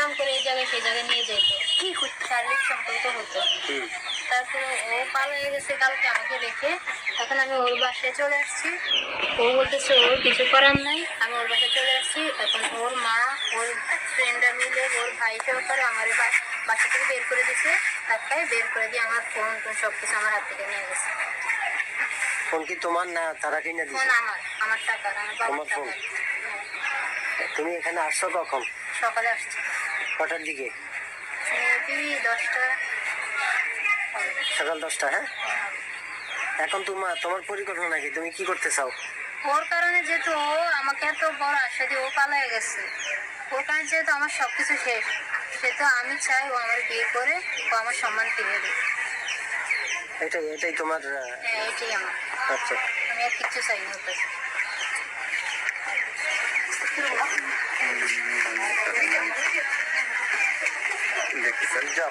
জায়গায় সেই জায়গায় নিয়ে যেত। কি শারীরিক সম্পর্ক হতো। তারপরে ও পালিয়ে গেছে কালকে আমাকে রেখে এখন আমি ওর বাসায় চলে আসছি। ও বলতেছে ওর কিছু করার নাই। আমি ওর বাসায় চলে আসছি। এখন ওর মা ওর ফ্রেন্ডরা মিলে ওর ভাই সহকারে আমার বাসা থেকে বের করে দিছে। তারপরে বের করে দিয়ে আমার ফোন টোন সব কিছু আমার হাত থেকে নিয়ে গেছে। ফোন কি তোমার না তারা কিনে ফোন আমার আমার টাকা আমার বাবার টাকা তুমি এখানে আসছো কখন? সকালে আসছি। কটার দিকে? দশটা। সকাল দশটা হ্যাঁ? এখন তোমার তোমার পরিকল্পনা কি তুমি কি করতে চাও? ওর কারণে যেহেতু ও আমাকে এত বড় আশা দিয়ে ও পালায় গেছে। ওর কারণে যেহেতু আমার সব কিছু শেষ সেহেতু আমি চাই ও আমার বিয়ে করে ও আমার সম্মান ফিরিয়ে দেবে এটাই এটাই তোমার হ্যাঁ এটাই আমার। আচ্ছা। আমি আর কিচ্ছু চাই না ওর কাছে। দেখতেছেন যাও